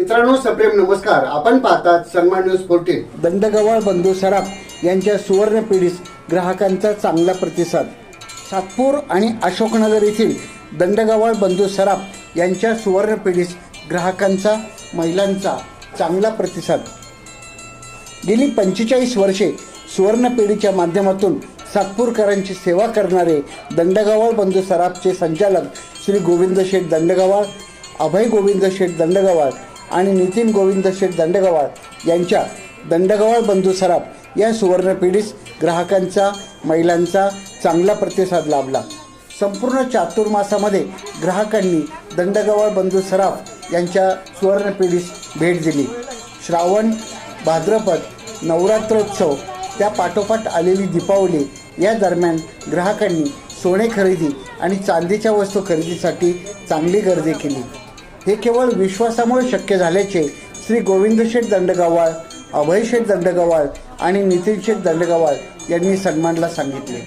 मित्रांनो सप्रेम नमस्कार. आपण पाहतात सन्मान न्यूज फोर्टीन दंडगवळ बंधू सराफ यांच्या सुवर्ण पिढीस ग्राहकांचा चांगला प्रतिसाद. सातपूर आणि अशोकनगर येथील दंडगवळ बंधू सराफ यांच्या सुवर्ण पिढीस ग्राहकांचा महिलांचा चांगला प्रतिसाद. गेली पंचेचाळीस वर्षे सुवर्ण पिढीच्या माध्यमातून सातपूरकरांची सेवा करणारे दंडगवाळ बंधू सराफचे संचालक श्री गोविंद शेठ दंडगवाळ अभय गोविंद शेठ दंडगवाळ आणि नितीन गोविंद शेठ दंडगवाळ यांच्या दंडगवाळ बंधू सराफ या सुवर्णपिढीस ग्राहकांचा महिलांचा चांगला प्रतिसाद लाभला. संपूर्ण चातुर्मासामध्ये ग्राहकांनी दंडगवाळ बंधू सराफ यांच्या सुवर्णपिढीस भेट दिली. श्रावण भाद्रपद नवरात्रोत्सव त्या पाठोपाठ आलेली दीपावली या दरम्यान ग्राहकांनी सोने खरेदी आणि चांदीच्या वस्तू खरेदीसाठी चांगली गर्दी केली. हे केवळ विश्वासामुळे शक्य झाल्याचे श्री गोविंद शेठ दंडगावाळ अभय शेठ दंडगावाळ आणि नितीन शेठ दंडगावाळ यांनी सन्मानला सांगितले.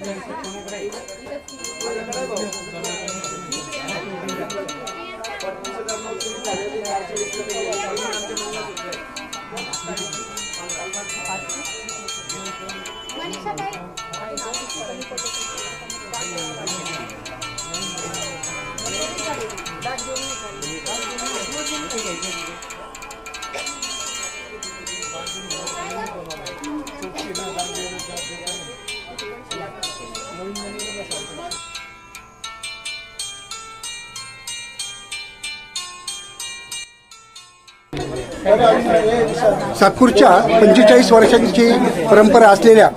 सातपूरच्या पंचेचाळीस वर्षांची परंपरा असलेल्या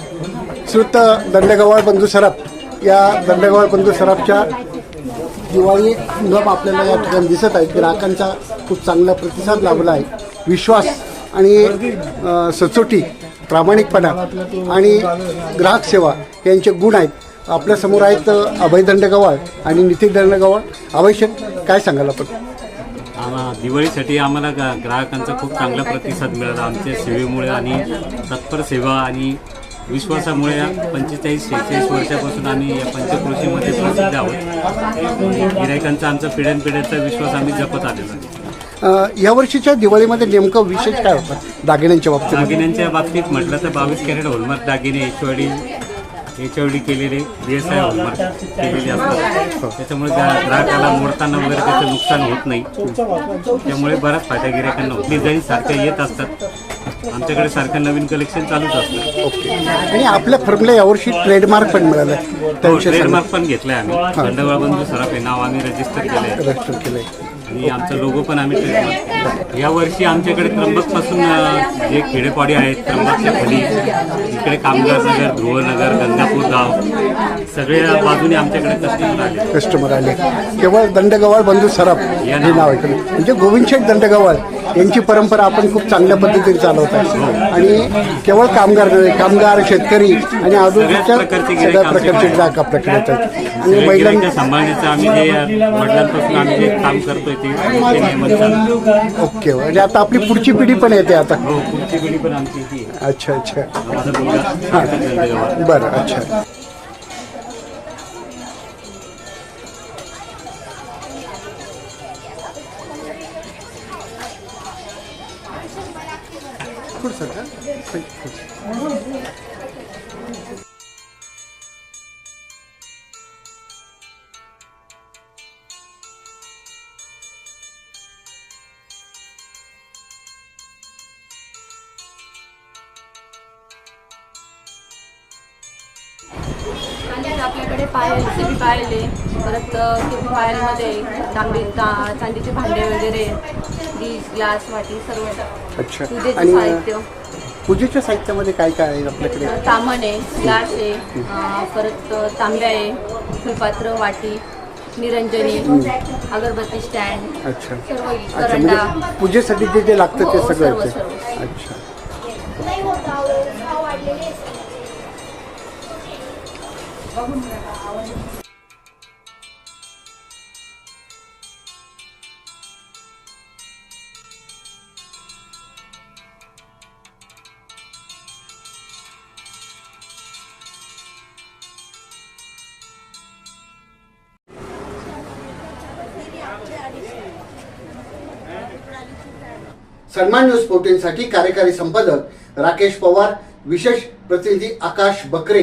श्रुत दंडगवाळ बंधू सराफ या दंडगवाळ बंधू सराफच्या दिवाळी हंगाम आपल्याला या ठिकाणी दिसत आहे. ग्राहकांचा खूप चांगला प्रतिसाद लाभला आहे. विश्वास आणि सचोटी प्रामाणिकपणा आणि ग्राहक सेवा यांचे गुण आहेत. आपल्यासमोर आहेत अ, अभय दंडगवाळ आणि नितीन दंडगवाळ. शेठ काय सांगाल आपण? आम्हा दिवाळीसाठी आम्हाला गा ग्राहकांचा खूप चांगला प्रतिसाद मिळाला. आमच्या सेवेमुळे आणि तत्पर सेवा आणि विश्वासामुळे पंचेचाळीस शेहेचाळीस वर्षापासून आम्ही या पंचक्रोशीमध्ये प्रसिद्ध आहोत. गिरायकांचा आमचा पिढ्यानपिढ्याचा विश्वास आम्ही जपत आलेलो आहे. या वर्षीच्या दिवाळीमध्ये नेमकं विशेष काय होतं? दागिन्यांच्या बाबतीत दागिन्यांच्या बाबतीत म्हटलं तर बावीस कॅरेट होलमार्क दागिने एचओडी एचओडी केलेले आय होलमार्क केलेले असतात त्याच्यामुळे ग्रा- ग्राहकाला मोडताना वगैरे त्याचं नुकसान होत नाही. त्यामुळे बराच फायदा गिरायकांना होतो. डिझाईन सारख्या येत असतात. आमच्याकडे सारखं नवीन कलेक्शन चालूच असतं. ओके आणि आपल्या फर्मला यावर्षी ट्रेडमार्क पण मिळालं. ट्रेडमार्क पण घेतलाय आम्ही. दंडगोळा बंधू सराफ हे नाव आम्ही रजिस्टर केलंय. रजिस्टर केलंय. आणि आमचा लोगो पण आम्ही या वर्षी आमच्याकडे त्र्यंबकपासून जे खेडेपाडी आहेत त्र्यंबकच्या खाली इकडे कामगार नगर ध्रुवनगर गंगापूर गाव सगळ्या बाजूने आमच्याकडे कस्टमर आले. कस्टमर आले. केवळ दंडगवाळ बंधू सराफ हे नाव ऐकलं. म्हणजे गोविंदशेठ दंडगवाळ यांची परंपरा आपण खूप चांगल्या पद्धतीने चालवत आहे. आणि केवळ कामगार नव्हे कामगार शेतकरी आणि प्रकारचे सगळ्या प्रकारचे ग्राहक आपल्याकडे येतात आणि गिऱ्हाईकांना सांभाळण्याचं आम्ही जे वडिलांपासून आम्ही जे काम करतोय. ते ते नियमित चालू ओके म्हणजे आता आपली पुढची पिढी पण येते आता. हो पुढची पिढी पण आमची ही आहे. अच्छा अच्छा. माझा मुलगा दंडगोळा. बरं अच्छा. का? आपल्याकडे पायल सीबी पायल आहे परत सीबी पायलमध्ये तांबे ता चांदीचे भांडे वगैरे डिश ग्लास वाटी सर्व. अच्छा. पूजेचं साहित्य. पूजेच्या साहित्यामध्ये काय काय आहे आपल्याकडे? तामण आहे ग्लास आहे परत तांब्या आहे फुलपात्र वाटी निरंजनी अगरबत्ती स्टँड अच्छा. सर्व अच्छा करंडा म्हणजे पूजेसाठी जे जे लागतं ते हो, सगळं सर्व, सर्व. अच्छा. बघून सन्मान न्यूज फोर्टीनसाठी कार्यकारी संपादक राकेश पवार विशेष प्रतिनिधी आकाश बकरे